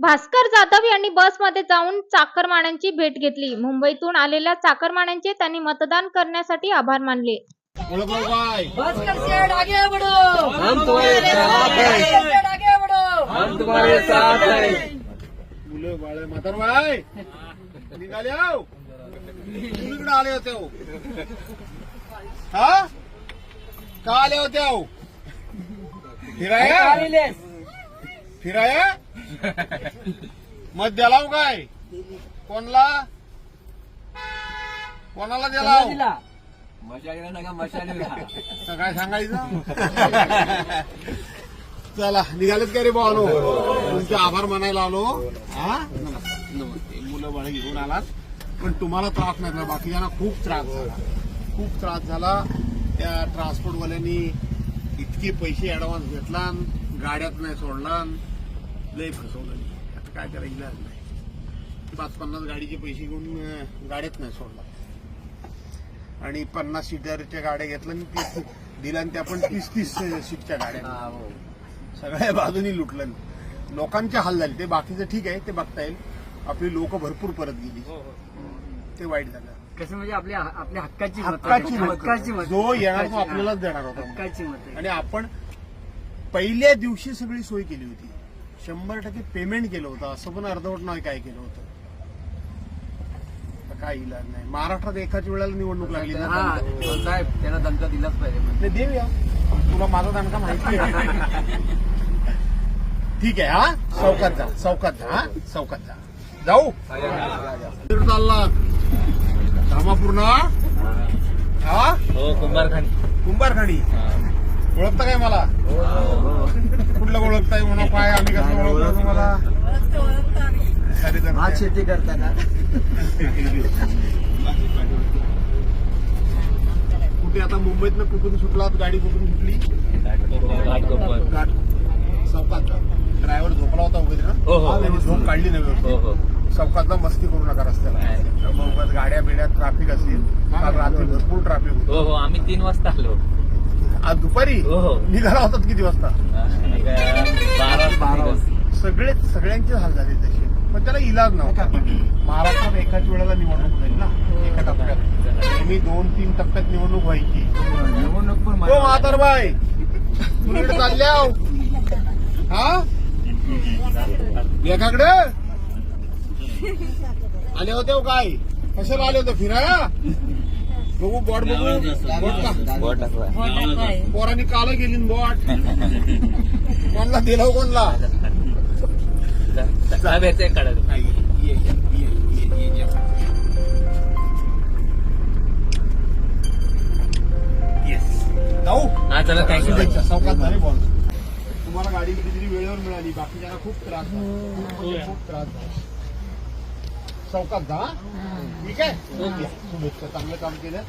भास्कर जाधव यांनी बसमध्ये जाऊन चाकरमान्यांची भेट घेतली. मुंबईतून आलेल्या चाकरमान्यांचे त्यांनी मतदान करण्यासाठी आभार मानले. हैं हैं आले होते हो हा? का आले होते हो फिराया? फिराया? मत द्याला हो काय? कोणला? कोणाला दिला हो? मशालीला नका मशालीला तर काय सांगायचं? चला निघालेत का रे भावानो तुमचे आभार मानायला आलो. हा? नमस्ते. नमस्ते मुलं बाळ घेऊन आलात. पण तुम्हाला त्रास नाही झाला बाकीच्यांना खूप त्रास झाला. खूप त्रास झाला. त्या ट्रान्सपोर्टवाल्यांनी इतके पैसे ऍडव्हान्स घेतला गाड्यात नाही सोडला लय फसवलं आता काय करायचं? इलाज नाही पाच पन्नास गाडीचे पैसे घेऊन गाड्यात नाही सोडला. आणि पन्नास सीटरच्या गाड्या घेतल्या आणि तीस दिल्या आणि त्या पण तीस तीस सीटच्या गाड्या. सगळ्या बाजूनी लुटलं लोकांचे हाल झाले. ते बाकीचं ठीक आहे ते बघता येईल. आपली लोक भरपूर परत गेली. ते वाईट झालं. कसं म्हणजे आपल्या आपल्या हक्काची. हक्काची हक्काची. जो येणार तो आपल्यालाच देणार होता. हक्काची मत. आणि आपण पहिल्या दिवशी सगळी सोय केली होती. शंभर टक्के पेमेंट केलं होतं. असं पण अर्धवट नाही काय केलं होतं. काय इलाज नाही. महाराष्ट्रात एकाच वेळेला निवडणूक लागली ना. हा. साहेब त्यांना दणका दिलाच पाहिजे ते देऊया. तुला माझा दणका माहिती आहे ठीक आहे हा? चौकात जा चौकात जा हा? चौकात जा. जाऊ. चालला. धामापूर ना हा? हो कुंभारखानी. कुंभारखाडी ओळखता काय मला? कुठलं ओळखताय म्हणा काय आम्ही कसं ओळखतो तुम्हाला? आज शेती करताना. कुठे आता मुंबईतनं कुठून सुटलात गाडी कुठून सुटली? ड्रायव्हर झोपला होता वगैरे ना हो, हो. त्यांनी झोप काढली नाही व्यवस्थित. हो हो. चौकातला मस्ती करू नका रस्त्याला. मुंबईत गाड्या बिड्या ट्रॅफिक असेल. काल रात्री भरपूर ट्रॅफिक होतं. हो हो आम्ही तीन वाजता आलो. आज दुपारी हो, हो. निघाला होतात किती वाजता? बारा बारा वाजता. सगळे सगळ्यांचे हाल झाले तसे पण त्याला इलाज नव्हता. महाराष्ट्रात एकाच वेळेला निवडणूक होईल ना? एका टप्प्यात. नेहमी दोन तीन टप्प्यात निवडणूक व्हायची. निवडणूक पण हो म्हातार बाय. तुझ्याकडे चालल्या हो. हा? एकाकडे? आले होते हो काय? कशाला आले होते? फिराया बघू बॉट बघू. बॉट का पोरांनी काल गेली बॉट. कोणला दिला कोणला. जाऊ हा चला थँक्यू शुभेच्छा चौकात झाले बॉल तुम्हाला गाडी कितीतरी वेळेवर मिळाली बाकीच्यांना खूप त्रास झाला. खूप त्रास झाला. चौकात जा? ठीक आहे? चांगलं काम केलं.